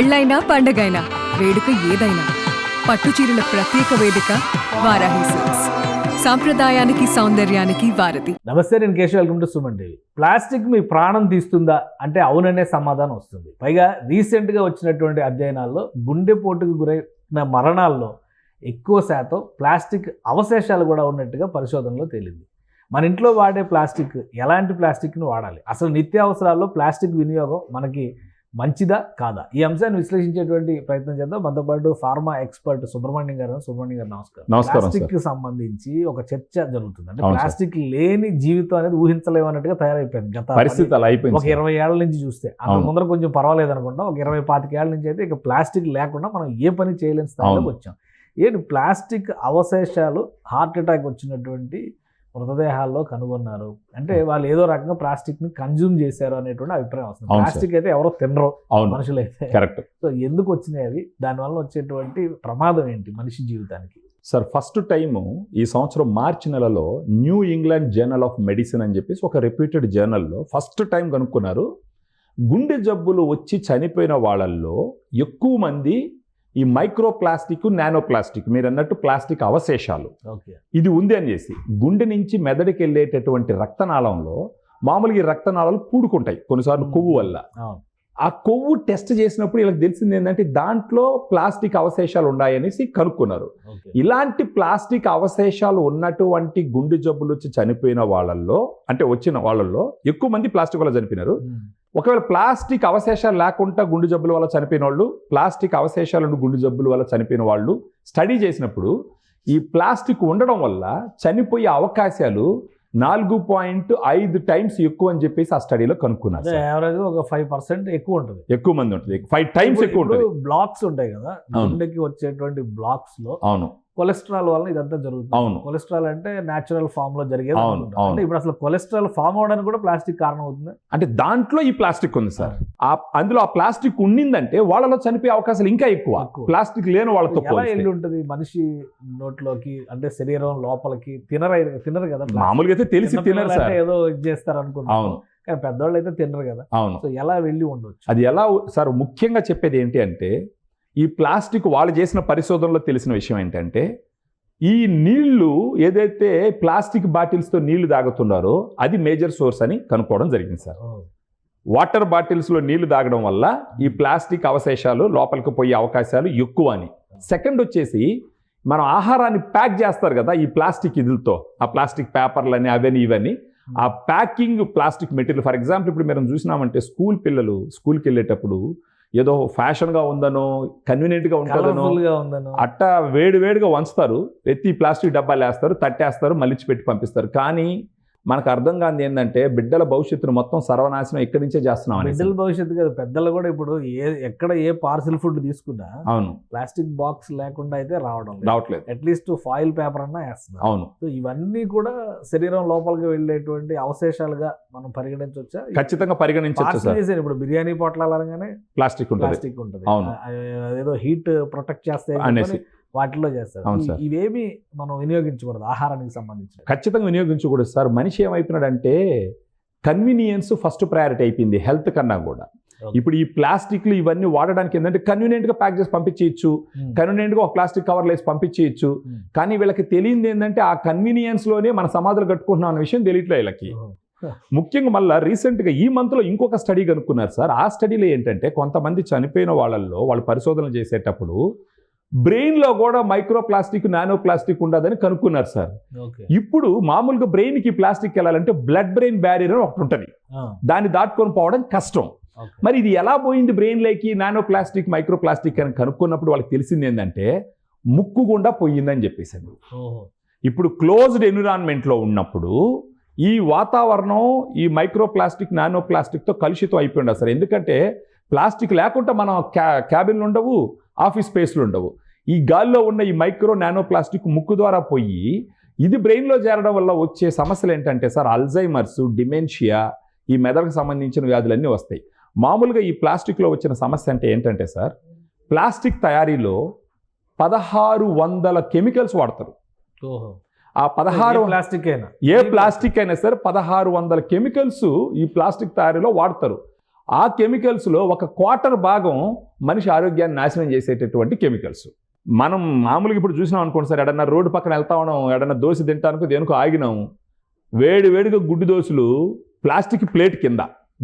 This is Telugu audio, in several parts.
పెళ్ళైనా పండగైనా వేడుక ఏదైనా పట్టుచీరల ప్రత్యేక వేదిక వారాహి సిల్క్స్ సాంప్రదాయానికి సౌందర్యానికి వారధి. నమస్తే నేను Keshav. Welcome to Suman TV plastic మీ ప్రాణం తీస్తుందా అంటే అవుననే సమాధానం వస్తుంది. పైగా రీసెంట్గా వచ్చినటువంటి అధ్యయనాల్లో గుండెపోటుకు గురైన మరణాల్లో ఎక్కువ శాతం ప్లాస్టిక్ అవశేషాలు కూడా ఉన్నట్టుగా పరిశోధనలో తేలింది. మన ఇంట్లో వాడే ప్లాస్టిక్ ఎలాంటి ప్లాస్టిక్ను వాడాలి? అసలు నిత్యావసరాల్లో ప్లాస్టిక్ వినియోగం మనకి మంచిదా కాదా ఈ అంశాన్ని విశ్లేషించేటువంటి ప్రయత్నం చేద్దాం మనతో పాటు ఫార్మా ఎక్స్పర్ట్ సుబ్రహ్మణ్యం గారు సుబ్రహ్మణ్యం గారు నమస్కారం ప్లాస్టిక్. కి సంబంధించి ఒక చర్చ జరుగుతుంది అంటే. ప్లాస్టిక్ లేని జీవితం అనేది ఊహించలేము అన్నట్టుగా తయారైపోయింది గత పరిస్థితి అలా అయిపోయింది ఒక. ఇరవై ఏళ్ళ నుంచి చూస్తే అంత. ముందర కొంచెం పర్వాలేదు అనుకుంటాం ఒక ఇరవై పాతిక ఏళ్ళ నుంచి అయితే ఇక ప్లాస్టిక్ లేకుండా మనం ఏ పని చేయలేని స్థాయిలోకి. వచ్చాం ఏంటి ప్లాస్టిక్ అవశేషాలు హార్ట్ అటాక్ వచ్చినటువంటి మృతదేహాల్లో కనుగొన్నారు. అంటే వాళ్ళు ఏదో రకంగా ప్లాస్టిక్ని కన్జ్యూమ్ చేశారు అనేటువంటి అభిప్రాయం వస్తుంది. ప్లాస్టిక్ అయితే ఎవరో తినరు మనుషులు అయితే కరెక్ట్. సో ఎందుకు వచ్చినాయి అవి? దానివల్ల వచ్చేటువంటి ప్రమాదం ఏంటి మనిషి జీవితానికి? సార్ ఫస్ట్ టైము ఈ సంవత్సరం మార్చి నెలలో New England journal of medicine అని చెప్పేసి ఒక రెప్యూటెడ్ జర్నల్లో ఫస్ట్ టైం కనుక్కున్నారు. గుండె జబ్బులు వచ్చి చనిపోయిన వాళ్ళల్లో ఎక్కువ మంది ఈ మైక్రో ప్లాస్టిక్ నానో ప్లాస్టిక్ మీరు అన్నట్టు ప్లాస్టిక్ అవశేషాలు ఇది ఉంది అని చేసి గుండె నుంచి మెదడుకి వెళ్ళేటటువంటి రక్తనాళంలో మామూలుగా ఈ రక్తనాళాలు పూడుకుంటాయి కొన్నిసార్లు కొవ్వు వల్ల. ఆ కొవ్వు టెస్ట్ చేసినప్పుడు వీళ్ళకి తెలిసింది ఏంటంటే దాంట్లో ప్లాస్టిక్ అవశేషాలు ఉన్నాయనేసి కనుక్కున్నారు. ఇలాంటి ప్లాస్టిక్ అవశేషాలు ఉన్నటువంటి గుండె జబ్బులు వచ్చి చనిపోయిన వాళ్ళల్లో అంటే వచ్చిన వాళ్ళల్లో ఎక్కువ మంది ప్లాస్టిక్ వల్ల చనిపోయినారు. ఒకవేళ ప్లాస్టిక్ అవశేషాలు లేకుండా గుండె జబ్బుల వల్ల చనిపోయిన వాళ్ళు ప్లాస్టిక్ అవశేషాలను గుండె జబ్బుల వల్ల చనిపోయిన వాళ్ళు స్టడీ చేసినప్పుడు ఈ ప్లాస్టిక్ ఉండడం వల్ల చనిపోయే అవకాశాలు నాలుగు పాయింట్ ఐదు టైమ్స్ ఎక్కువ అని చెప్పేసి ఆ స్టడీలో కనుక్కున్నారు. యావరేజ్ ఒక ఫైవ్ పర్సెంట్ ఎక్కువ ఉంటుంది. ఎక్కువ మంది ఉంటుంది. ఫైవ్ టైమ్స్ ఎక్కువ ఉంటుంది. బ్లాక్స్ ఉంటాయి కదా. గుండెకి వచ్చేటువంటి బ్లాక్స్లో అవును. కొలెస్ట్రాల్ వల్ల ఇదంతా జరుగుతుంది అవును. కొలెస్ట్రాల్ అంటే నేచురల్ ఫామ్లో జరిగేది అవును. అంటే ఇప్పుడు అసలు కొలెస్ట్రాల్ ఫామ్ అవడానికి కూడా ప్లాస్టిక్ కారణం అవుతుంది అంటే దాంట్లో ఈ ప్లాస్టిక్ ఉంది సార్ ఆ అందులో ఆ ప్లాస్టిక్ ఉండిందంటే వాళ్ళలో చనిపోయే అవకాశాలు ఇంకా ఎక్కువ. ప్లాస్టిక్ లేని వాళ్ళతో. వెళ్ళి ఉంటుంది మనిషి నోట్లోకి అంటే శరీరం లోపలికి తినరు తినరు కదా. మామూలుగా అయితే తెలిసి తినరు సార్ ఏదో ఇది చేస్తారు అనుకుంటాం అవును. కానీ పెద్దవాళ్ళు అయితే తినరు కదా అవును సో ఎలా వెళ్ళి ఉండొచ్చు అది ఎలా సార్ ముఖ్యంగా చెప్పేది ఏంటి అంటే ఈ ప్లాస్టిక్ వాళ్ళు చేసిన పరిశోధనలో తెలిసిన విషయం ఏంటంటే ఈ నీళ్ళు ఏదైతే ప్లాస్టిక్ బాటిల్స్తో నీళ్ళు తాగుతున్నారో అది మేజర్ సోర్స్ అని కనుక్కోవడం జరిగింది సార్. వాటర్ బాటిల్స్లో నీళ్ళు తాగడం వల్ల ఈ ప్లాస్టిక్ అవశేషాలు లోపలికి పోయే అవకాశాలు ఎక్కువ అని. సెకండ్ వచ్చేసి మనం ఆహారాన్ని ప్యాక్ చేస్తారు కదా ఈ ప్లాస్టిక్ ఇదులతో ఆ ప్లాస్టిక్ పేపర్లని అవని ఇవన్నీ ఆ packing plastic material for example ఇప్పుడు మనం చూసినామంటే స్కూల్ పిల్లలు స్కూల్కి వెళ్ళేటప్పుడు ఏదో ఫ్యాషన్గా ఉందనో కన్వీనియంట్గా ఉంటుందనో అట్ట వేడి వేడిగా వంచుతారు. ఎత్తి ప్లాస్టిక్ డబ్బాలు వేస్తారు తట్టేస్తారు మళ్ళీ పెట్టి పంపిస్తారు. కానీ మనకు అర్థం కాని ఏంటంటే బిడ్డల భవిష్యత్తును మొత్తం సర్వనాశనం ఇక్కడి నుంచే చేస్తున్నాం. బిడ్డల భవిష్యత్తు కదా పెద్దలు కూడా ఇప్పుడు ఏ ఎక్కడ ఏ పార్సిల్ ఫుడ్ తీసుకున్నా అవును. ప్లాస్టిక్ బాక్స్ లేకుండా అయితే రావడం రావట్లేదు. అట్లీస్ట్ ఫాయిల్ పేపర్ అన్నా వేస్తున్నారు. అవును. సో ఇవన్నీ కూడా శరీరం లోపలికి వెళ్ళేటువంటి అవశేషాలుగా మనం పరిగణించవచ్చా ఖచ్చితంగా పరిగణించవచ్చు ఇప్పుడు బిర్యానీ పొట్లాలు అనగానే ప్లాస్టిక్ ఉంటుంది. ప్లాస్టిక్ ఉంటుంది. అవును. అదేదో హీట్ ప్రొటెక్ట్ చేస్తాయి అనేసి. అనుకొని వాటిలో చేస్తారు. ఇవేమి మనం వినియోగించకూడదు ఆహారానికి సంబంధించి ఖచ్చితంగా వినియోగించకూడదు సార్. మనిషి ఏమైపోయినాడంటే కన్వీనియన్స్ ఫస్ట్ ప్రయారిటీ అయిపోయింది హెల్త్ కన్నా కూడా. ఇప్పుడు ఈ ప్లాస్టిక్లు ఇవన్నీ వాడడానికి ఏంటంటే కన్వీనియంట్గా ప్యాక్ చేసి పంపించేయచ్చు. కన్వీనియంట్గా ఒక ప్లాస్టిక్ కవర్లు వేసి పంపించేయచ్చు. కానీ వీళ్ళకి తెలియంది ఏంటంటే ఆ కన్వీనియన్స్లోనే మన సమాధులు కట్టుకుంటున్నాం అనే విషయం తెలియట్లే వీళ్ళకి. ముఖ్యంగా మళ్ళీ రీసెంట్గా ఈ మంత్లో ఇంకొక స్టడీ కనుక్కున్నారు సార్. ఆ స్టడీలో ఏంటంటే కొంతమంది చనిపోయిన వాళ్ళల్లో వాళ్ళు పరిశోధనలు చేసేటప్పుడు బ్రెయిన్లో కూడా మైక్రో ప్లాస్టిక్ నానో ప్లాస్టిక్ ఉండదని కనుక్కున్నారు సార్. ఇప్పుడు మామూలుగా బ్రెయిన్కి ప్లాస్టిక్ వెళ్ళాలంటే బ్లడ్ బ్రెయిన్ బ్యారియర్ అని ఒకటి ఉంటుంది. దాన్ని దాటుకొని పోవడం కష్టం. మరి ఇది ఎలా పోయింది బ్రెయిన్లోకి నానో ప్లాస్టిక్ మైక్రో ప్లాస్టిక్ అని కనుక్కున్నప్పుడు వాళ్ళకి తెలిసింది ఏంటంటే ముక్కు గుండా పోయిందని చెప్పేసింది ఇప్పుడు క్లోజ్డ్ ఎన్విరాన్మెంట్లో ఉన్నప్పుడు ఈ వాతావరణం ఈ మైక్రో ప్లాస్టిక్ నానో ప్లాస్టిక్తో కలుషితం అయిపోయి ఉండదు సార్? ఎందుకంటే ప్లాస్టిక్ లేకుండా మనం క్యా క్యాబిన్లు ఉండవు ఆఫీస్ స్పేస్లు ఉండవు. ఈ గాల్లో ఉన్న ఈ మైక్రో నానో ప్లాస్టిక్ ముక్కు ద్వారా పోయి ఇది బ్రెయిన్లో చేరడం వల్ల వచ్చే సమస్యలు ఏంటంటే సార్ అల్జైమర్స్ డిమెన్షియా ఈ మెదడుకు సంబంధించిన వ్యాధులన్నీ వస్తాయి. మామూలుగా ఈ ప్లాస్టిక్లో వచ్చిన సమస్య అంటే ఏంటంటే సార్ ప్లాస్టిక్ తయారీలో పదహారు వందల కెమికల్స్ వాడతారు. ఆ పదహారు ప్లాస్టిక్ అయినా? ఏ ప్లాస్టిక్ అయినా సరే పదహారు వందల కెమికల్స్ ఈ ప్లాస్టిక్ తయారీలో వాడతారు. ఆ కెమికల్స్లో ఒక క్వార్టర్ భాగం మనిషి ఆరోగ్యాన్ని నాశనం చేసేటటువంటి కెమికల్స్ మనం మామూలుగా ఇప్పుడు చూసినాం అనుకోండి సార్ ఎడన్నా రోడ్డు పక్కన వెళ్తా ఉన్నాం ఎడన్నా దోశ తింటానికి దేనికో ఆగినాం. వేడి వేడిగా గుడ్డి దోశలు ప్లాస్టిక్ ప్లేట్ కింద.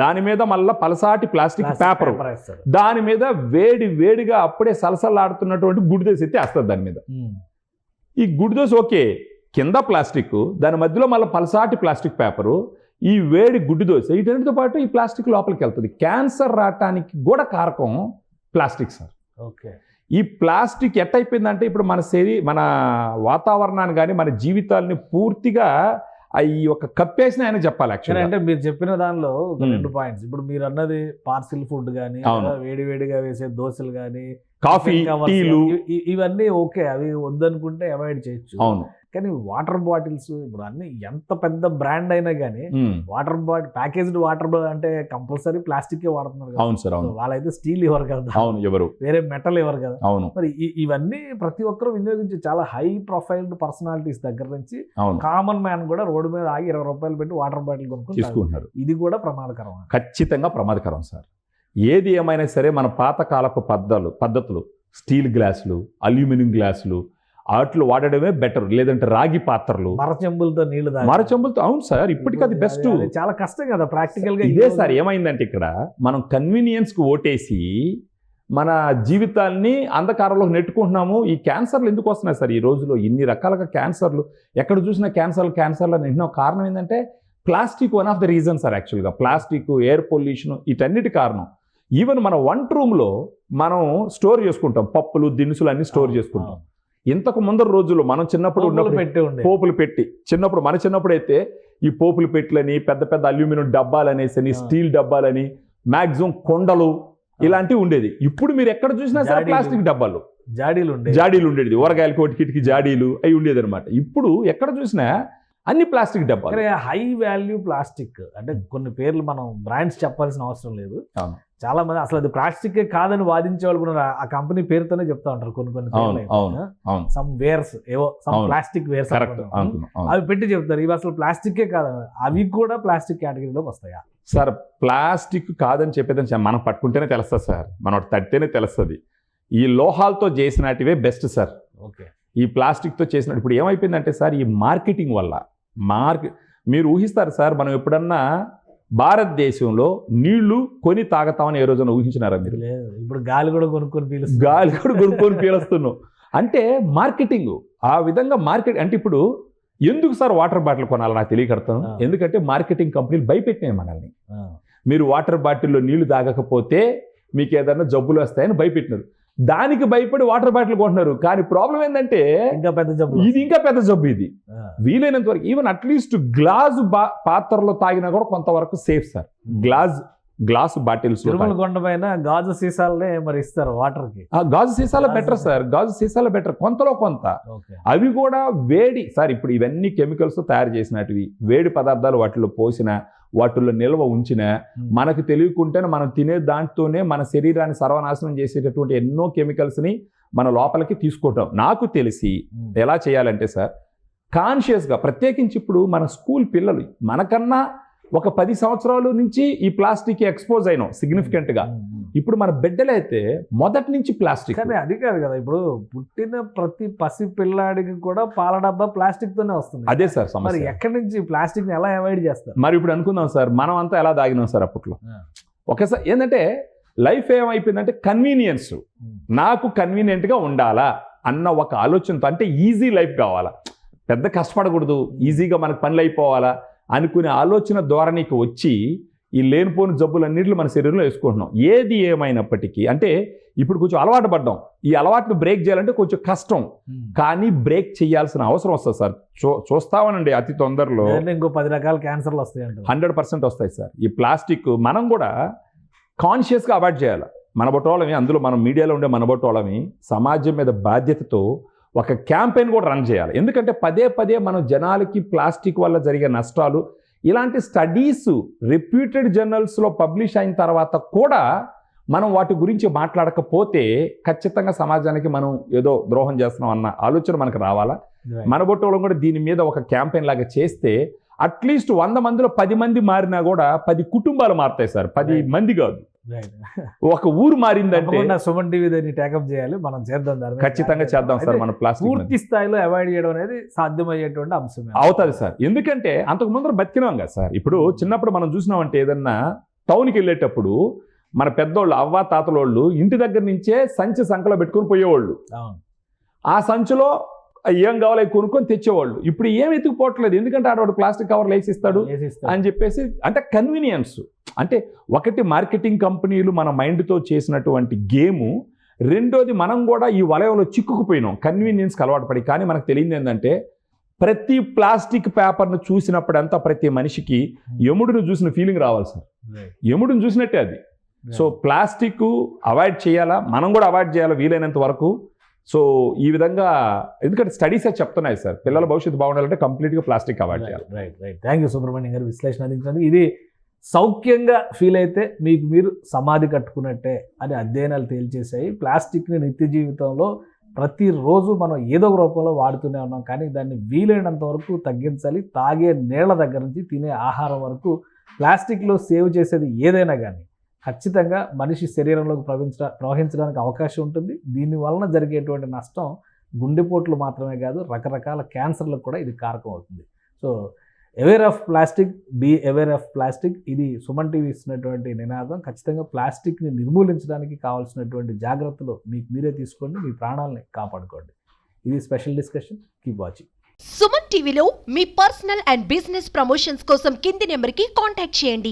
దాని మీద మళ్ళీ పలసాటి ప్లాస్టిక్ పేపర్. దాని మీద వేడి వేడిగా అప్పుడే సలసలాడుతున్నటువంటి గుడ్డి దోశ ఎత్తి వేస్తుంది దాని మీద. ఈ గుడ్డి దోశ ఓకే కింద ప్లాస్టిక్ దాని మధ్యలో మళ్ళీ పలసాటి ప్లాస్టిక్ పేపరు ఈ వేడి గుడ్డి దోశ వీటన్నిటితో పాటు ఈ ప్లాస్టిక్ లోపలికి వెళ్తుంది. క్యాన్సర్ రావటానికి కూడా కారకం ప్లాస్టిక్ సార్. ఓకే. ఈ ప్లాస్టిక్ ఎట్టయిపోయిందంటే ఇప్పుడు మన శరీ మన వాతావరణాన్ని కానీ మన జీవితాలని పూర్తిగా ఈ యొక్క కప్పేసిన ఆయన చెప్పాలి యాక్చువల్గా అంటే మీరు చెప్పిన దానిలో ఒక. రెండు పాయింట్స్. ఇప్పుడు మీరు అన్నది పార్సిల్ ఫుడ్ కానీ. వేడి వేడిగా వేసే దోశలు కానీ కాఫీ టీలు ఇవన్నీ ఓకే అవి వద్దనుకుంటే అవాయిడ్ చేయొచ్చు. అవును. కానీ వాటర్ బాటిల్స్ ఇప్పుడు అన్ని ఎంత పెద్ద బ్రాండ్ అయినా కానీ వాటర్ బాటిల్ ప్యాకేజ్డ్ వాటర్ అంటే కంపల్సరీ ప్లాస్టిక్ వాడుతున్నారు అవును సార్ అవును. వాళ్ళైతే స్టీల్ ఇవ్వరు కదా. అవును ఎవరు? వేరే మెటల్ ఇవ్వరు కదా. అవును. మరి ఇవన్నీ ప్రతి ఒక్కరు వినియోగించి చాలా హై ప్రొఫైల్డ్ పర్సనాలిటీస్ దగ్గర నుంచి కామన్ మ్యాన్ కూడా రోడ్డు మీద ఆగి ఇరవై రూపాయలు పెట్టి వాటర్ బాటిల్. తీసుకుంటున్నారు. ఇది కూడా ప్రమాదకరం ఖచ్చితంగా ప్రమాదకరం సార్. ఏది ఏమైనా సరే మన పాతకాలపు పద్ధతులు పద్ధతులు స్టీల్ గ్లాసులు అల్యూమినియం గ్లాసులు వాటిలో వాడడమే బెటర్. లేదంటే రాగి పాత్రలు. మరచెంబులతో నీళ్ళు. మరచెంబులతో అవును సార్ ఇప్పటికీ అది బెస్ట్ చాలా కష్టం కదా ప్రాక్టికల్గా ఇదే సార్ ఏమైందంటే ఇక్కడ మనం కన్వీనియన్స్కి ఓటేసి మన జీవితాల్ని అంధకారంలోకి నెట్టుకుంటున్నాము. ఈ క్యాన్సర్లు ఎందుకు వస్తున్నాయి సార్? ఈ రోజులో ఇన్ని రకాలుగా క్యాన్సర్లు ఎక్కడ చూసినా క్యాన్సర్లు క్యాన్సర్లు అని వింటున్నాం కారణం ఏంటంటే plastic one of the reason sir యాక్చువల్గా. ప్లాస్టిక్ ఎయిర్ పొల్యూషన్ వీటన్నిటి కారణం. ఈవెన్ మన వంట రూమ్లో మనం స్టోర్ చేసుకుంటాం. పప్పులు దినుసులు అన్ని స్టోర్ చేసుకుంటాం. ఇంతకు ముందర రోజుల్లో మనం చిన్నప్పుడు పోపులు ఉన్నప్పుడు పెట్టి ఉండే పోపులు పెట్టి చిన్నప్పుడు మన చిన్నప్పుడు అయితే ఈ పోపులు పెట్టలని పెద్ద పెద్ద అల్యూమినియం డబ్బాలు అనేసి ఆ. స్టీల్ డబ్బాలని మాక్సిమం కొండలు ఇలాంటివి ఉండేది. ఇప్పుడు మీరు ఎక్కడ చూసినా సరే. ప్లాస్టిక్ డబ్బాలు. జాడీలు ఉండే జాడీలు ఉండేది. ఊరగాయల కోటికిటికి జాడీలు అవి ఉండేది అనమాట ఇప్పుడు ఎక్కడ చూసినా అన్ని ప్లాస్టిక్ డబ్బాలు. హై వాల్యూ ప్లాస్టిక్ అంటే కొన్ని పేర్లు మనం బ్రాండ్స్ చెప్పాల్సిన అవసరం లేదు. అవును. చాలా మంది అసలు అది ప్లాస్టిక్ కాదని వాదించే వాళ్ళు కూడా. ఆ కంపెనీ పేరుతోనే చెప్తా ఉంటారు కొన్ని కొన్ని అవును, అవును, అవును. సమ్ వేర్స్ ఏవో సమ్. Plastic wares. అవి పెట్టి చెప్తారు ఇవి అసలు ప్లాస్టికే కాదు అవి కూడా ప్లాస్టిక్ కేటగిరీలోకి వస్తాయా సార్ ప్లాస్టిక్ కాదని చెప్పేదని చెప్ప- మనం పట్టుకుంటేనే తెలుస్తుంది సార్ మనం తడితేనే తెలుస్తుంది ఈ లోహాలతో చేసినటివే బెస్ట్ సార్ ఓకే ఈ ప్లాస్టిక్తో చేసిన ఇప్పుడు ఏమైపోయిందంటే సార్ ఈ మార్కెటింగ్ వల్ల మార్కెట్ మీరు ఊహిస్తారు సార్ మనం ఎప్పుడన్నా భారతదేశంలో నీళ్ళు కొని తాగతామని ఏ రోజున ఊహించినారా మీరు? ఇప్పుడు గాలి కూడా కొనుక్కొని పీలుస్తుంది గాలి కూడా కొనుక్కొని పీలుస్తున్నాం. అంటే మార్కెటింగ్ ఆ విధంగా మార్కెట్ అంటే ఇప్పుడు ఎందుకు సార్ వాటర్ బాటిల్ కొనాలి నాకు తెలియకడతాను. ఎందుకంటే మార్కెటింగ్ కంపెనీలు భయపెట్టినాయి మనల్ని. మీరు వాటర్ బాటిల్లో నీళ్ళు తాగకపోతే మీకు ఏదైనా జబ్బులు వస్తాయని భయపెట్టినారు. దానికి భయపడి వాటర్ బాటిల్ కొంటున్నారు. కానీ ప్రాబ్లం ఏంటంటే ఇంకా పెద్ద జబ్బు ఇది ఇంకా పెద్ద జబ్బు ఇది. వీలైనంత వరకు ఈవెన్ అట్లీస్ట్ గ్లాసు పాత్రలో తాగినా కూడా కొంతవరకు safe sir glass glass bottles Tirumala కొండ పైన గాజు సీసాలనే మరి ఇస్తారు వాటర్కి గాజు సీసాలో బెటర్ సార్ గాజు సీసాలో బెటర్ కొంతలో కొంత. అవి కూడా వేడి సార్ ఇప్పుడు ఇవన్నీ కెమికల్స్ తయారు చేసినటివి వేడి పదార్థాలు వాటిలో పోసిన వాటిల్లో నిల్వ ఉంచిన మనకు తెలియకుంటేనే మనం తినే దాంట్తోనే మన శరీరాన్ని సర్వనాశనం చేసేటటువంటి ఎన్నో కెమికల్స్ని మన లోపలికి తీసుకుంటాం. నాకు తెలిసి ఎలా చేయాలంటే సార్ కాన్షియస్గా ప్రత్యేకించి ఇప్పుడు మన స్కూల్ పిల్లలు మనకన్నా ఒక పది సంవత్సరాల నుంచి ఈ ప్లాస్టిక్ ఎక్స్పోజ్ అయినాం సిగ్నిఫికెంట్గా. ఇప్పుడు మన బిడ్డలైతే మొదటి నుంచి ప్లాస్టిక్. కానీ అది కాదు కదా ఇప్పుడు పుట్టిన ప్రతి పసి పిల్లాడికి కూడా పాల డబ్బా ప్లాస్టిక్ తోనే వస్తుంది. అదే సార్ మరి ఎక్కడి నుంచి ప్లాస్టిక్ని ఎలా అవాయిడ్ చేస్తారు? మరి ఇప్పుడు అనుకుందాం సార్ మనం అంతా ఎలా దాగినాం సార్ అప్పట్లో. ఒకసారి ఏంటంటే లైఫ్ ఏమైపోయిందంటే కన్వీనియన్స్. నాకు కన్వీనియంట్గా ఉండాలా అన్న ఒక ఆలోచనతో అంటే ఈజీ లైఫ్ కావాలా. పెద్ద కష్టపడకూడదు ఈజీగా మనకు పనులు అయిపోవాలా. అనుకునే ఆలోచన ధోరణికి వచ్చి ఈ లేనిపోని జబ్బులన్నింటిలో మన శరీరంలో వేసుకుంటున్నాం. ఏది ఏమైనప్పటికీ అంటే ఇప్పుడు కొంచెం అలవాటు పడ్డాం. ఈ అలవాటును బ్రేక్ చేయాలంటే కొంచెం కష్టం. కానీ బ్రేక్ చేయాల్సిన అవసరం వస్తుంది సార్. చూ చూస్తామనండి అతి తొందరలో. ఇంకో పది రకాల క్యాన్సర్లు వస్తాయి హండ్రెడ్ పర్సెంట్ వస్తాయి సార్. ఈ ప్లాస్టిక్ మనం కూడా కాన్షియస్గా అవాయిడ్ చేయాలి. మన బొట్టోళమి అందులో మనం మీడియాలో ఉండే మన బొట్టోళమి సమాజం మీద బాధ్యతతో ఒక క్యాంపెయిన్ కూడా రన్ చేయాలి. ఎందుకంటే పదే పదే మనం జనాలకి ప్లాస్టిక్ వల్ల జరిగే నష్టాలు ఇలాంటి స్టడీస్ రిప్యూటెడ్ జర్నల్స్లో పబ్లిష్ అయిన తర్వాత కూడా మనం వాటి గురించి మాట్లాడకపోతే ఖచ్చితంగా సమాజానికి మనం ఏదో ద్రోహం చేస్తున్నాం అన్న ఆలోచన మనకు రావాలా? మన బొట్టోళం కూడా దీని మీద ఒక క్యాంపెయిన్ లాగా చేస్తే అట్లీస్ట్ వంద మందిలో పది మంది మారినా కూడా పది కుటుంబాలు మారుతాయి సార్. పది. మంది కాదు. ఒక ఊరు మారిందంటే సుమన్ టీవీ దాన్ని టేకప్ చేయాలి. మనం చేద్దాం దాని మీద. ఖచ్చితంగా చేద్దాం సార్ మన ప్లాస్టిక్ పూర్తి స్థాయిలో అవాయిడ్ చేయడం అనేది సాధ్యమయ్యేటువంటి అంశమే. అవుతుంది సార్. ఎందుకంటే అంతకు ముందర బతికినాం కదా సార్. ఇప్పుడు చిన్నప్పుడు మనం చూసినామంటే ఏదన్నా టౌన్కి వెళ్ళేటప్పుడు మన పెద్దోళ్ళు అవ్వ తాతలోళ్ళు ఇంటి దగ్గర నుంచే సంచి సంకలో పెట్టుకొని పోయేవాళ్ళు. ఆ సంచిలో ఏం కావాలో కొనుక్కొని తెచ్చేవాళ్ళు. ఇప్పుడు ఏం ఎత్తుకుపోవట్లేదు ఎందుకంటే ఆడవాడు ప్లాస్టిక్ కవర్ వేసిస్తాడు. అని చెప్పేసి అంటే కన్వీనియన్స్ అంటే ఒకటి మార్కెటింగ్ కంపెనీలు మన మైండ్తో చేసినటువంటి గేము రెండోది మనం కూడా ఈ వలయంలో చిక్కుకుపోయినాం. కన్వీనియన్స్కి అలవాటు పడి. కానీ మనకు తెలియదు ఏంటంటే ప్రతి ప్లాస్టిక్ పేపర్ను చూసినప్పుడంతా ప్రతి మనిషికి యముడిని చూసిన ఫీలింగ్ రావాలి సార్. యముడిని చూసినట్టే అది. సో ప్లాస్టిక్ అవాయిడ్ చేయాలా? మనం కూడా అవాయిడ్ చేయాలా? వీలైనంత వరకు సో ఈ విధంగా ఎందుకంటే స్టడీసే చెప్తున్నాయి సార్. పిల్లల భవిష్యత్తు బాగుండాలంటే కంప్లీట్గా ప్లాస్టిక్ అవాయిడ్ చేయాలి. Right right thank you Subrahmanyam గారు విశ్లేషణ అందించినందుకు. ఇది సౌఖ్యంగా ఫీల్ అయితే మీకు మీరు సమాధి కట్టుకున్నట్టే అని అధ్యయనాలు తేల్చేశాయి. ప్లాస్టిక్ని నిత్య జీవితంలో ప్రతిరోజు మనం ఏదో ఒక రూపంలో వాడుతూనే ఉన్నాం. కానీ దాన్ని వీలైనంత వరకు తగ్గించాలి. తాగే నీళ్ళ దగ్గర నుంచి తినే ఆహారం వరకు ప్లాస్టిక్లో సేవ్ చేసేది ఏదైనా కానీ ఖచ్చితంగా మనిషి శరీరంలోకి ప్రవహించ ప్రవహించడానికి అవకాశం ఉంటుంది. దీని వలన జరిగేటువంటి నష్టం గుండెపోట్లు మాత్రమే కాదు రకరకాల క్యాన్సర్లకు కూడా ఇది కారకం అవుతుంది. So aware of plastic be aware of plastic ఇది సుమన్ టీవీ ఇస్తున్నటువంటి నినాదం. ఖచ్చితంగా ప్లాస్టిక్ని నిర్మూలించడానికి కావాల్సినటువంటి జాగ్రత్తలు మీకు మీరే తీసుకోండి మీ ప్రాణాలని కాపాడుకోండి. ఇది special discussion keep watching Suman టీవీలో మీ పర్సనల్ అండ్ బిజినెస్ ప్రమోషన్స్ కోసం కింది నెంబర్కి కాంటాక్ట్ చేయండి.